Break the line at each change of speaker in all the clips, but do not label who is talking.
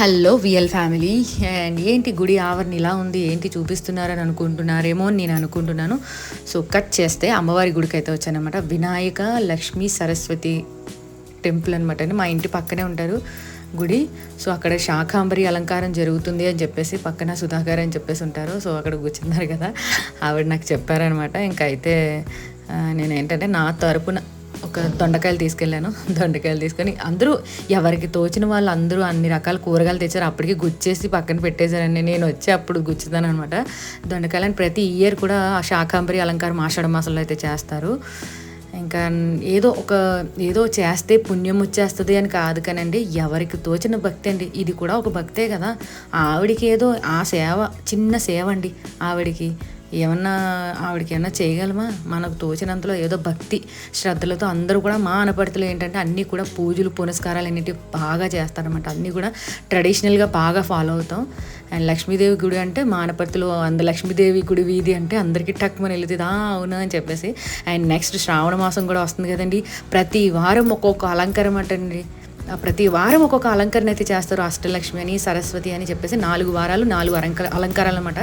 Hello VL family. And ఏంటి గుడి ఆవరణ ఇలా ఉంది? ఏంటి చూపిస్తున్నారని అనుకుంటున్నారేమో అని నేను అనుకుంటున్నాను. సో కట్ చేస్తే అమ్మవారి గుడికి అయితే వచ్చానమాట వినాయక లక్ష్మీ సరస్వతి టెంపుల్ అనమాట అండి. మా ఇంటి పక్కనే ఉంటారు గుడి. సో అక్కడ శాకాంబరి అలంకారం జరుగుతుంది అని చెప్పేసి పక్కన సుధాకర్ అని చెప్పేసి ఉంటారు. సో అక్కడ కూర్చున్నారు కదా. ఆవిడ నాకు చెప్పారనమాట ఇంకా అయితే నేను ఏంటంటే నా తరపున ఒక దొండకాయలు తీసుకెళ్ళాను. దొండకాయలు తీసుకొని అందరూ ఎవరికి తోచిన వాళ్ళు అందరూ అన్ని రకాల కూరగాయలు తెచ్చారు. అప్పటికి గుచ్చేసి పక్కన పెట్టేశారండి. నేను వచ్చి అప్పుడు గుచ్చుతాను అనమాట దొండకాయలని ప్రతి ఇయర్ కూడా ఆ శాకాంబరి అలంకారం ఆషాఢ మాసంలో అయితే చేస్తారు. ఇంకా ఏదో ఒక ఏదో చేస్తే పుణ్యం వచ్చేస్తుంది అని కాదు కానండి ఎవరికి తోచిన భక్తి అండి. ఇది కూడా ఒక భక్తే కదా. ఆవిడికి ఏదో ఆ సేవ చిన్న సేవ అండి ఆవిడికి. ఏమన్నా ఆవిడకి ఏమన్నా చేయగలమా? మనకు తోచినంతలో ఏదో భక్తి శ్రద్ధలతో అందరూ కూడా మా అనపడితలో ఏంటంటే అన్నీ కూడా పూజలు పునస్కారాలు అనేవి బాగా చేస్తారనమాట అన్నీ కూడా ట్రెడిషనల్గా బాగా ఫాలో అవుతాం. అండ్ లక్ష్మీదేవి గుడి అంటే మానపర్తిలో అంద లక్ష్మీదేవి గుడి వీధి అంటే అందరికీ టక్ వెళ్తుంది ఆ అవునా అని చెప్పేసి. అండ్ నెక్స్ట్ శ్రావణ మాసం కూడా వస్తుంది కదండి. ప్రతి వారం ఒక్కొక్క అలంకారం అంటండి. ప్రతి వారం ఒక్కొక్క అలంకరణ అయితే చేస్తారు. అష్టలక్ష్మి అని సరస్వతి అని చెప్పేసి నాలుగు వారాలు నాలుగు అలంక అలంకారాలు అనమాట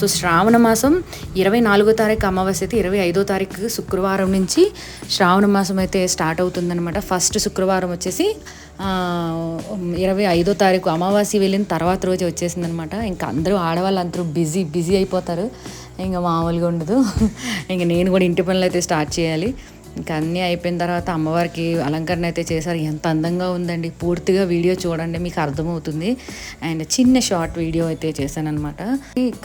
సో శ్రావణ మాసం ఇరవై నాలుగో తారీఖు అమావాస్య అయితే ఇరవై ఐదో తారీఖు శుక్రవారం నుంచి శ్రావణ మాసం అయితే స్టార్ట్ అవుతుందనమాట ఫస్ట్ శుక్రవారం వచ్చేసి ఇరవై ఐదో తారీఖు అమావాస్య వెళ్ళిన తర్వాత రోజు వచ్చేసిందనమాట ఇంకా అందరూ ఆడవాళ్ళు అందరూ బిజీ బిజీ అయిపోతారు. ఇంకా మామూలుగా ఉండదు. ఇంకా నేను కూడా ఇంటి పనులు అయితే స్టార్ట్ చేయాలి. ఇంకా అన్నీ అయిపోయిన తర్వాత అమ్మవారికి అలంకరణ అయితే చేశారు. ఎంత అందంగా ఉందండి. పూర్తిగా వీడియో చూడండి మీకు అర్థమవుతుంది. అండ్ చిన్న షార్ట్ వీడియో అయితే చేశాను అనమాట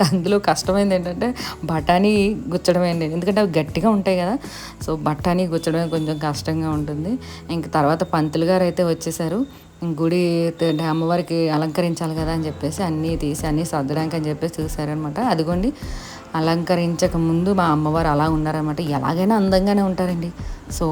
అందులో కష్టమైంది ఏంటంటే బఠానీ గుచ్చడమే అండి. ఎందుకంటే అవి గట్టిగా ఉంటాయి కదా. సో బఠానీ గుచ్చడమే కొంచెం కష్టంగా ఉంటుంది. ఇంక తర్వాత పంతులు గారు అయితే వచ్చేసారు. గుడి అమ్మవారికి అలంకరించాలి కదా అని చెప్పేసి అన్నీ తీసి అన్నీ సర్దడానికి అని చెప్పేసి చూసారనమాట అదిగోండి అలంకరించక ముందు మా అమ్మవారు అలా ఉన్నారనమాట ఎలాగైనా అందంగానే ఉంటారండి. సో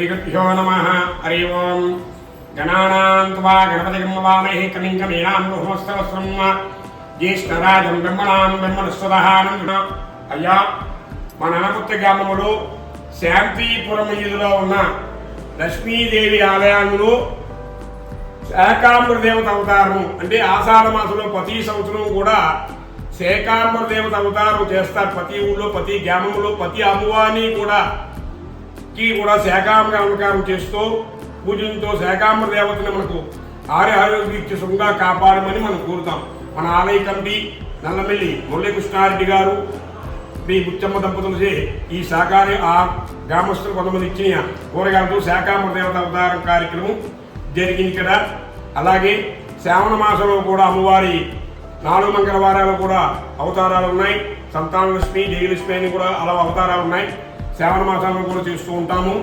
శ్రీగుభ్యో నమ హరి ఓం గణానాం త్వా గణపతిం వామహే కమిం కమీనాం బహుమస్తవస్రం జ్యేష్ఠరాజం బ్రహ్మణాం బ్రహ్మణస్వదహానం అయ్యా మన అనపుత్ర గ్రామములో శాంతిపురం ఇదిలో ఉన్న లక్ష్మీదేవి ఆలయంలో శాకాంబర దేవత అవతారం అంటే ఆషాఢ మాసంలో ప్రతి సంవత్సరం కూడా శాకాంబర దేవత అవతారం చేస్తారు. ప్రతి ఊళ్ళో ప్రతి గ్రామంలో ప్రతి అమ్మవారిని కూడా కి కూడా శాకాంబర అలంకారం చేస్తూ పూజలతో శాకాంబర దేవతని మనకు ఆర్య ఆరోగ్య సుఖంగా కాపాడమని మనం కోరుతాం. మన ఆలయ కమిటీ నల్లమెల్లి మురళీకృష్ణారెడ్డి గారు శ్రీ బుచ్చమ్మ దంపతులచే ఈ శాకాహార ఆ గ్రామస్తులు కొంతమంది ఇచ్చిన కూరగాయలతో శాకాంబర దేవత అవతారం కార్యక్రమం జరిగింది ఇక్కడ. అలాగే శ్రావణ మాసంలో కూడా అమ్మవారి నాలుగు మంగళవారాలు కూడా అవతారాలు ఉన్నాయి. సంతానలక్ష్మి జయలక్ష్మి అని కూడా అలా అవతారాలు ఉన్నాయి. శ్రావణ మాసంలో కూడా చేస్తూ ఉంటాము.